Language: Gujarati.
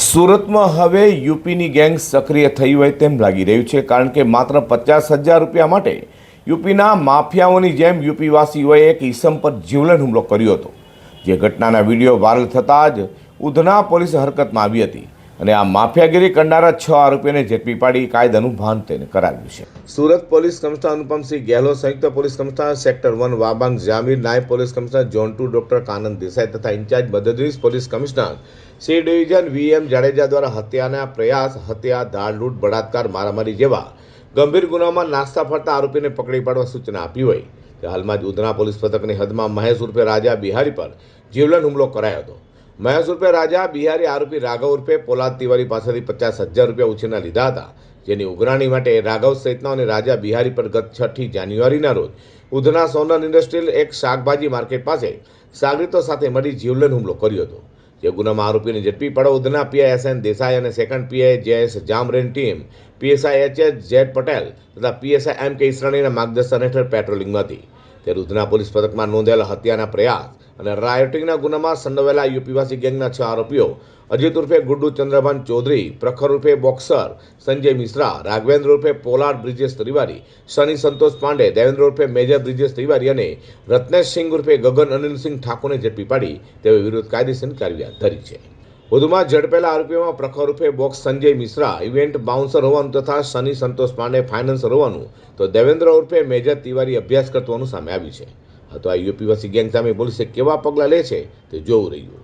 સુરતમાં હવે યુપીની ગેંગ સક્રિય થઈ હોય તેમ લાગી રહ્યું છે, કારણ કે માત્ર પચાસ હજાર રૂપિયા માટે યુપીના માફિયાઓની જેમ યુપીવાસીઓએ એક ઈસમ પર જીવલેણ હુમલો કર્યો હતો. જે ઘટનાના વીડિયો વાયરલ થતાં જ ઉધના પોલીસ હરકતમાં આવી હતી. અને આ માફિયાગીરી કરનારા છ આરોપીઓને ઝડપી પાડી કાયદાનું ભાન તેને કરાવ્યું છે. સુરત પોલીસ કમિશનર અનુપમસિંહ ગેહલોત સંયુક્ત police commissioner sector one Wabang Jamir, નાયબ police commissioner zone two doctor કાનંદ Desai તથા ઇન્ચાર્જ મદદનીશ police commissioner C division VM Jadeja દ્વારા હત્યાના પ્રયાસ, હત્યા, ધાડ લૂંટ, બળાત્કાર, મારામારી જેવા ગંભીર ગુનામાં નાસ્તા ફરતા આરોપીને પકડી પાડવા સૂચના આપી હોય. હાલમાં જ ઉધના પોલીસ પથકની હદમાં મહેશ ઉર્ફે રાજા બિહારી પર જીવલેણ હુમલો કરાયો હતો. મહેશ ઉર્ફે રાજા બિહારી આરોપી રાઘવ ઉર્ફે પોલાદ તિવારી પાસેથી પચાસ હજાર રૂપિયા ઉછીના લીધા હતા, જેની ઉઘરાણી માટે રાઘવ સહિતના અને રાજા બિહારી પર ગત છઠ્ઠી જાન્યુઆરીના રોજ ઉધના સોનલ ઇન્ડસ્ટ્રીયલ એક શાકભાજી માર્કેટ પાસે સાગરીતો સાથે મળી જીવલેણ હુમલો કર્યો હતો. જે ગુનામાં આરોપીને ઝડપી પડો Udhna PI S N Desai અને second PI JS જામરેન team, PSI H H Z Patel તથા પીએસઆઈ એમ કે ઈસરાણીના માર્ગદર્શન હેઠળ પેટ્રોલિંગમાં હતી. ત્યારે ઉધના પોલીસ પથકમાં નોંધાયેલા હત્યાના પ્રયાસ અને રાયોટિંગના ગુનામાં સંડોવાયેલા યુપીવાસી ગેંગના છ આરોપીઓ, અજીત ઉર્ફે ગુડ્ડુ ચંદ્રભાન ચૌધરી, પ્રખર ઉર્ફે બોક્સર, સંજય મિશ્રા, રાઘવેન્દ્ર ઉર્ફે પોલાર્ડ બ્રિજેશ ત્રિવારી શનિ સંતોષ પાંડે, દેવેન્દ્ર ઉર્ફે મેજર બ્રિજેશ ત્રિવારી અને રત્નેશ સિંહ ઉર્ફે ગગન અનિલસિંહ ઠાકોરને ઝડપી પાડી તેઓ વિરુદ્ધ કાયદેસરની કાર્યવાહી ધરી છે. વધુમાં ઝડપેલા આરોપીઓમાં પ્રખર રૂપે બોક્સ સંજય મિશ્રા, ઇવેન્ટ બાઉન્સર હોવાનું તથા શનિ સંતોષ પાંડે ફાઇનાન્સર હોવાનું, તો દેવેન્દ્ર ઉર્ફે મેજર તિવારી અભ્યાસ કરતો સામે આવ્યું છે. તો આ યુપીવાસી ગેંગ સામે પોલીસે કેવા પગલાં લે છે તે જોવું રહ્યું.